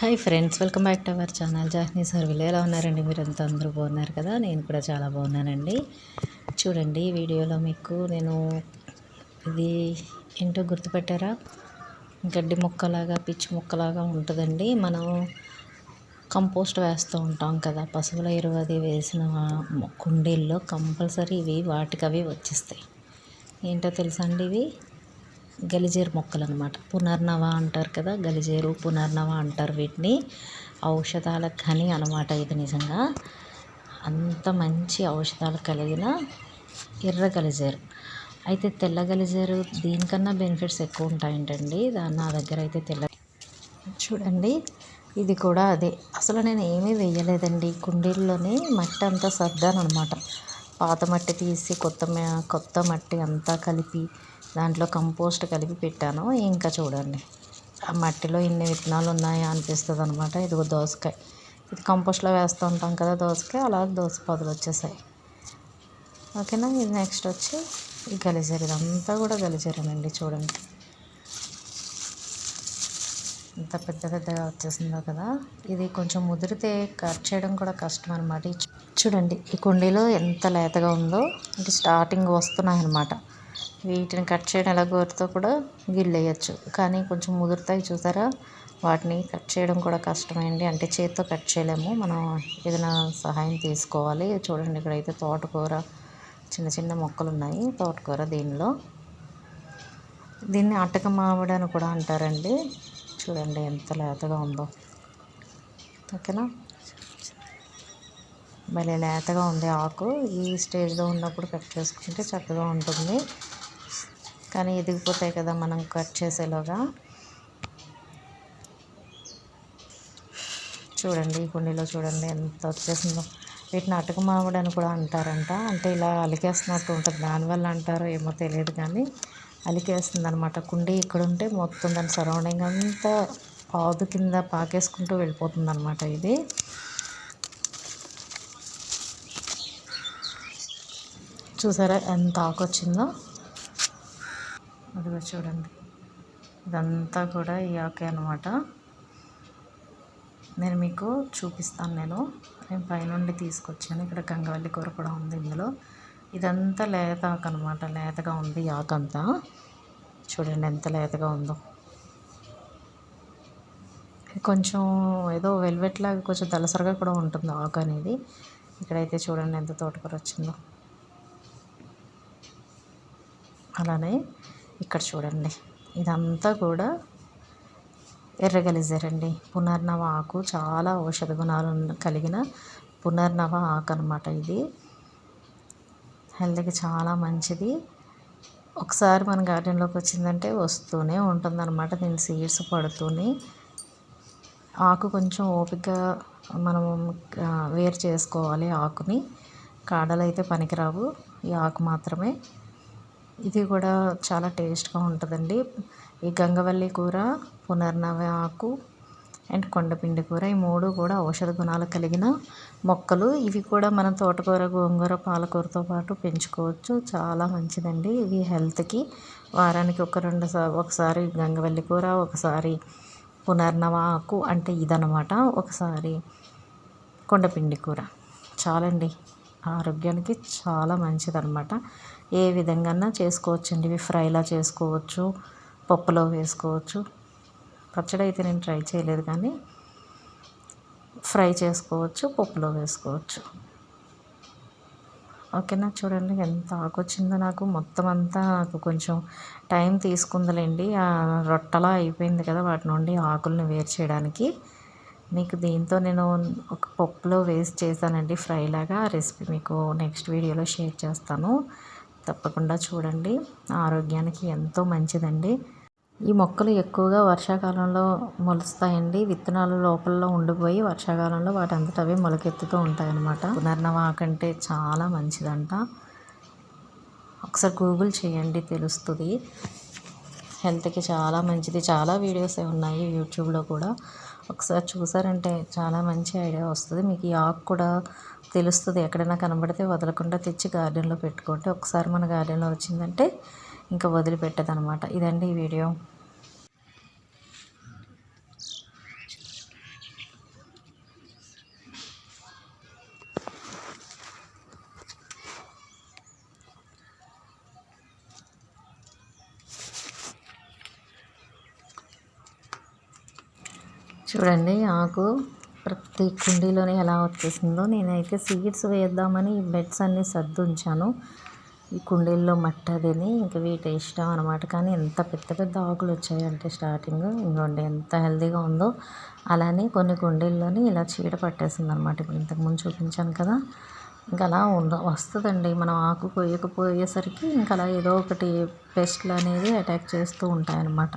Hi friends welcome back to our channel. జాహ్నీ సర్విల్ ఎలా ఉన్నారండి? మీరు అంత అందరూ బాగున్నారు కదా? నేను కూడా చాలా బాగున్నానండి. చూడండి వీడియోలో మీకు నేను ఇది ఏంటో గుర్తుపెట్టారా? గడ్డి మొక్కలాగా పిచ్చి మొక్కలాగా ఉంటుందండి. మనం కంపోస్ట్ వేస్తూ ఉంటాం కదా పశువుల ఎరువు అది వేసిన కుండీల్లో కంపల్సరీ ఇవి వాటికవి వచ్చేస్తాయి. ఏంటో తెలుసా అండి ఇవి? గలిజేరు మొక్కలు అనమాట పునర్నవ అంటారు కదా గలిజేరు పునర్నవ అంటారు వీటిని. ఔషధాల కానీ అనమాట ఇది నిజంగా. అంత మంచి ఔషధాలు కలిగిన ఎర్ర గలిజేరు. అయితే తెల్ల గలిజేరు దీనికన్నా బెనిఫిట్స్ ఎక్కువ ఉంటాయంటండి. దాని నా దగ్గర అయితే తెల్ల చూడండి ఇది కూడా అదే. అసలు నేను ఏమీ వేయలేదండి కుండీల్లోనే మట్టి అంతా సర్దాను అనమాట పాత మట్టి తీసి కొత్త కొత్త మట్టి అంతా కలిపి దాంట్లో కంపోస్ట్ కలిపి పెట్టాను. ఇంకా చూడండి. ఆ మట్టిలో ఇన్ని విత్తనాలు ఉన్నాయా అనిపిస్తుంది అనమాట ఇదిగో దోసకాయ. ఇది కంపోస్ట్లో వేస్తూ ఉంటాం కదా దోసకాయ అలా దోస పొదలు వచ్చేసాయి. ఓకేనా? ఇది నెక్స్ట్ వచ్చి ఈ గలిజేరు. ఇదంతా కూడా గలిజేరేనండి. చూడండి. ఇంత పెద్ద పెద్దగా వచ్చేసిందో కదా. ఇది కొంచెం ముదిరితే కట్ చేయడం కూడా కష్టం అనమాట చూడండి ఈ కుండీలో ఎంత లేతగా ఉందో అంటే స్టార్టింగ్ వస్తున్నాయి అనమాట వీటిని కట్ చేయడం ఎలా కోరుతో కూడా గిల్లేయచ్చు. కానీ కొంచెం ముదురుతాయి చూసారా? వాటిని కట్ చేయడం కూడా కష్టమైంది. అంటే చేతితో కట్ చేయలేము. మనం ఏదైనా సహాయం తీసుకోవాలి. చూడండి ఇక్కడైతే తోటకూర చిన్న చిన్న మొక్కలు ఉన్నాయి తోటకూర దీనిలో. దీన్ని అటక మామిడి అని కూడా అంటారండి. చూడండి ఎంత లేతగా ఉందో. ఓకేనా? భలే లేతగా ఉంది ఆకు. ఈ స్టేజ్లో ఉన్నప్పుడు కట్ చేసుకుంటే చక్కగా ఉంటుంది. కానీ ఎదిగిపోతాయి కదా మనం కట్ చేసేలోగా. చూడండి ఈ కుండీలో చూడండి ఎంత వచ్చేసిందో. వీటిని అటుక మామిడి అని కూడా అంటారంట. అంటే ఇలా అలికేస్తున్నట్టు ఉంటుంది. దానివల్ల అంటారో ఏమో తెలియదు కానీ అలికేస్తుంది అనమాట కుండీ ఇక్కడ ఉంటే మొత్తం దాని సరౌండింగ్ అంతా పాదు కింద పాకేసుకుంటూ వెళ్ళిపోతుంది అనమాట ఇది. చూసారా ఎంత ఆకు వచ్చిందో అదిగో చూడండి. ఇదంతా కూడా ఈ ఆకే అనమాట నేను మీకు చూపిస్తాను నేను. నేను పైనుండి తీసుకొచ్చాను. ఇక్కడ గంగవల్లి కూర కూడా ఉంది ఇందులో. ఇదంతా లేత ఆకు అనమాట లేతగా ఉంది ఆకు అంతా చూడండి ఎంత లేతగా ఉందో. కొంచెం ఏదో వెల్వెట్ లాగా కొంచెం దలసరగా కూడా ఉంటుంది ఆకు అనేది. ఇక్కడైతే చూడండి ఎంత తోటకూర వచ్చిందో. అలానే ఇక్కడ చూడండి. ఇదంతా కూడా ఎర్రగలిజారండి పునర్నవ ఆకు. చాలా ఔషధ గుణాలు కలిగిన పునర్నవ ఆకు అనమాట ఇది. హెల్త్కి చాలా మంచిది. ఒకసారి మన గార్డెన్లోకి వచ్చిందంటే వస్తూనే ఉంటుందన్నమాట దీని సీడ్స్ పడుతూనే. ఆకు కొంచెం ఓపిక మనం వేరు చేసుకోవాలి ఆకుని. కాడలు అయితే పనికిరావు ఈ ఆకు మాత్రమే. ఇది కూడా చాలా టేస్ట్గా ఉంటుందండి. ఈ గంగవల్లి కూర పునర్నవ ఆకు అండ్ కొండపిండి కూర. ఈ మూడు కూడా ఔషధ గుణాలు కలిగిన మొక్కలు. ఇవి కూడా మనం తోటకూర గోంగూర పాలకూరతో పాటు పెంచుకోవచ్చు. చాలా మంచిదండి ఇవి హెల్త్కి. వారానికి ఒక రెండు ఒకసారి గంగవల్లి కూర ఒకసారి పునర్నవ ఆకు అంటే ఇదనమాట ఒకసారి కొండపిండి కూర. చాలండి. ఆరోగ్యానికి చాలా మంచిదన్నమాట. ఏ విధంగా చేసుకోవచ్చండి. ఇవి ఫ్రైలా చేసుకోవచ్చు పప్పులో వేసుకోవచ్చు. పచ్చడి అయితే నేను ట్రై చేయలేదు కానీ ఫ్రై చేసుకోవచ్చు పప్పులో వేసుకోవచ్చు. ఓకేనా? చూడండి ఎంత ఆకొచ్చిందో నాకు. మొత్తం అంతా నాకు కొంచెం టైం తీసుకుందిలేండి. ఆ రొట్టలా అయిపోయింది కదా వాటి నుండి ఆకులను వేరు చేయడానికి. మీకు దీంతో నేను ఒక పప్పులో వేస్ట్ చేశానండి ఫ్రై లాగా. ఆ రెసిపీ మీకు నెక్స్ట్ వీడియోలో షేర్ చేస్తాను. తప్పకుండా చూడండి. ఆరోగ్యానికి ఎంతో మంచిదండి. ఈ మొక్కలు ఎక్కువగా వర్షాకాలంలో మొలుస్తాయండి. విత్తనాలు లోపల ఉండిపోయి వర్షాకాలంలో వాటి అంతట అవి మొలకెత్తుతూ ఉంటాయన్నమాట. పునర్నవాకంటే చాలా మంచిదంట. ఒకసారి గూగుల్ చేయండి తెలుస్తుంది. హెల్త్కి చాలా మంచిది. చాలా వీడియోస్ ఉన్నాయి యూట్యూబ్లో కూడా. ఒకసారి చూసారంటే చాలా మంచి ఐడియా వస్తుంది. మీకు ఈ ఆకు కూడా తెలుస్తుంది. ఎక్కడైనా కనబడితే వదలకుండా తెచ్చి గార్డెన్లో పెట్టుకోండి ఒకసారి మన గార్డెన్లో వచ్చిందంటే ఇంకా వదిలిపెట్టదనమాట. ఇదండి ఈ వీడియో. చూడండి ఆకు ప్రతి కుండీలోనే ఎలా వచ్చేసిందో. నేనైతే సీడ్స్ వేద్దామని బెడ్స్ అన్నీ సర్దుంచాను. ఈ కుండీల్లో మట్టి అదిని ఇంక వీటి ఇష్టం అనమాట కానీ ఎంత పెద్ద పెద్ద ఆకులు వచ్చాయంటే స్టార్టింగ్ ఇంకోండి ఎంత హెల్తీగా ఉందో అలానే కొన్ని కుండీల్లోని ఇలా చీడ పట్టేసింది అనమాట ఇప్పుడు ఇంతకుముందు చూపించాను కదా ఇంకా అలా ఉండ వస్తుందండి. మనం ఆకు కొయ్యకపోయేసరికి ఇంకా అలా ఏదో ఒకటి పెస్ట్లు అనేది అటాక్ చేస్తూ ఉంటాయన్నమాట.